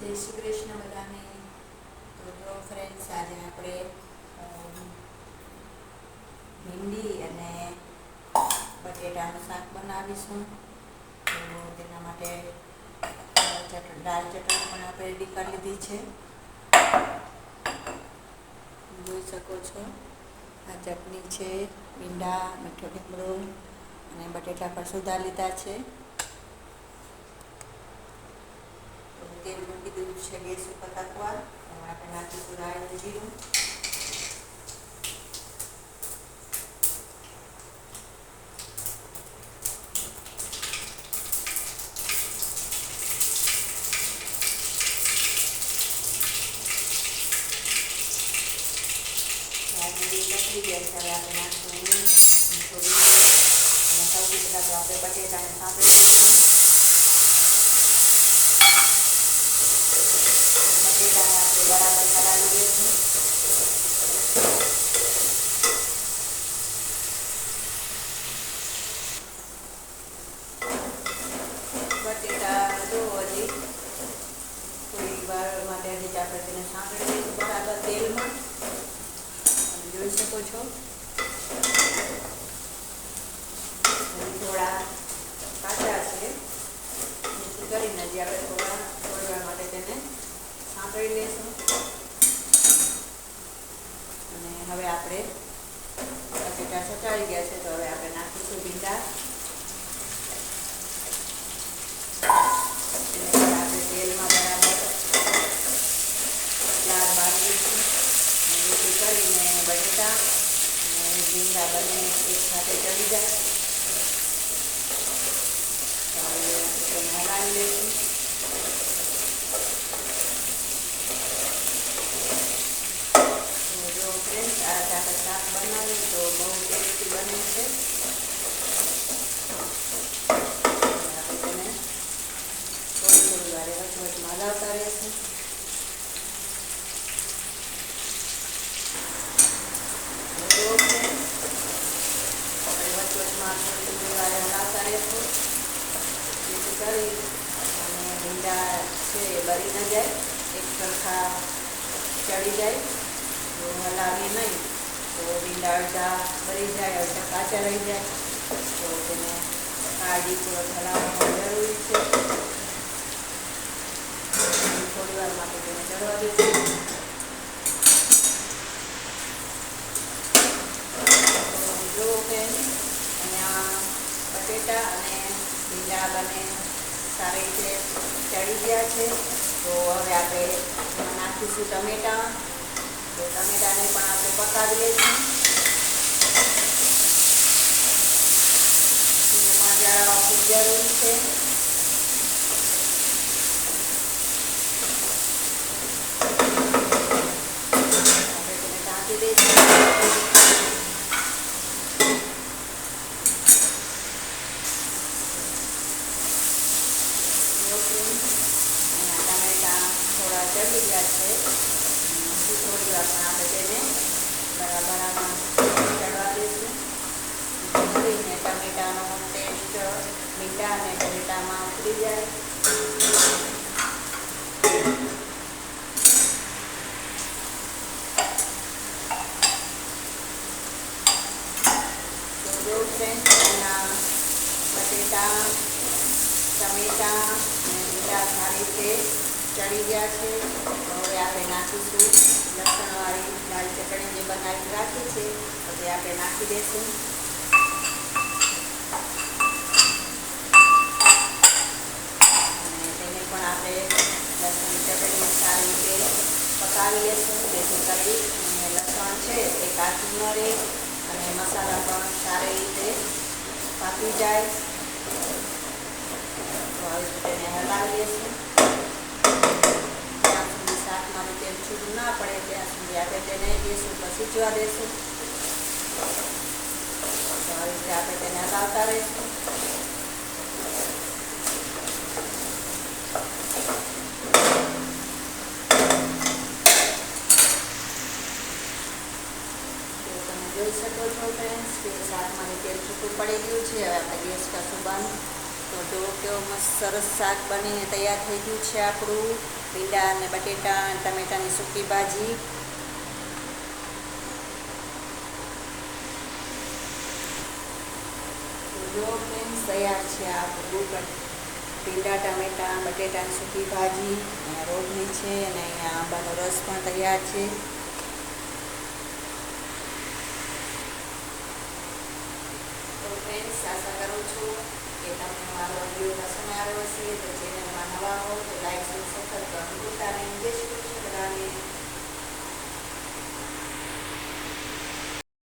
જય શ્રી કૃષ્ણ બધાને તો ફ્રેન્ડ્સ આજે આપણે ભીંડી અને બટેટાનું શાક બનાવીશું. તો તેના માટે ચટણી દાળ ચટણી પણ આપણે રેડી કરી લીધી છે. જોઈ શકો છો, આ ચટણી છે, ભીંડા, મીઠો લીમડો અને બટેટા પણ સુધા લીધા છે. તેલ દીધું છે ગેસ ઉપર તકવા આપણે નાખીશું રાઈ અને જીરું આપણે અને સૌથી પહેલાં તો આપણે બટેટાને સાંકળી બટેટાને આપણે બરાબર હલાવી લઈશું બટેટા જો હજી થોડી વાર માટે હજી આપણે તેને સાંકળી લઈશું બરાબર તેલમાં તમે જોઈ શકો છો હજી થોડા કાચા છે જેથી કરીને હજી આપણે થોડા થોડી વાર માટે તેને સાંકળી લઈશું અને હવે આપણે બટેટા સચાવી ગયા છે, તો હવે આપણે નાખીશું ભીંડા. આપણે તેલમાં બરાબર લાલ કરીને બટેટા અને ભીંડા બંને એક સાથે ચડી જાય તો હવે આપણે તેને હલાવી લઈશું તો જો ફ્રેન્ડ્સ આ આપણે શાક બનાવીએ તો બહુ ટેસ્ટી બને છે. અને ભીંડા છે બળી ન જાય, એક સરખા ચડી જાય. જો હલાવીએ નહીં, તો ભીંડા અડધા ભરી જાય, અડધા કાચા રહી જાય. તો તેને કાળજીપૂર્વક હલાવવાનું જરૂરી છે. થોડી વાર માટે તેને ચડવા દઈશું કે અહીંયા બટેટા અને ભીંડા બંને સારી રીતે ચડી ગયા છે. તો હવે આપણે નાખીશું ટમેટા. તો ટમેટાને પણ આપણે પકાવી છીએ. તેને પણ ખૂબ જરૂરી છે ટમેટા થોડા ચડી ગયા છે. થોડી વાર પણ આપણે બરાબર આમાં ચડવા દઈશું ઉતરીને ટમેટાનો ટેસ્ટ મીઠા અને ટમેટામાં ઉતરી જાય બટેટા ટમેટા અને લીલા સારી રીતે ચડી ગયા છે. હવે આપણે નાખીશું. ચટણી રાખી છે. હવે આપણે નાખી દઈશું અને તેને પણ આપણે લસણની ચટણી સારી રીતે પકાવી લઈશું જેથી કરી લસણ છે એ કાચું ન રહે અને મસાલા પણ સારી રીતે પાકી જાય. તો હવે તેને હલાવી લઈશું શાકમાં તેલ છૂટું ના પડે ત્યાં સિચવા દઈશું તો આવી રીતે આપણે તેને હલાવતા રહીશું. જોઈ શકો છો કે શાકમાંથી તેલ પડી ગયું છે. હવે આપણે ગેસ કરશું બંધ. તો જો મસ્ત સરસ શાક બનીને તૈયાર થઈ ગયું છે આપણું. ભીંડા અને બટેટા ટમેટાની સૂકી ભાજી. જો ફ્રેન્ડ્સ તૈયાર છે આ બટ- ભીંડા, ટામેટા બટેટાની સૂકી ભાજી, અહીંયા રોટલી છે અને અહીંયા આંબાનો રસ પણ તૈયાર છે. તો ફ્રેન્ડ્સ આશા કરું છું કે તમને મારો વીડિયો પસંદ આવ્યો હશે, તો ચેનલમાં નવા હો તો લાઈક સબસ્ક્રાઈબ કરવાનું ભૂલતા નહીં. જય શ્રી બધાને.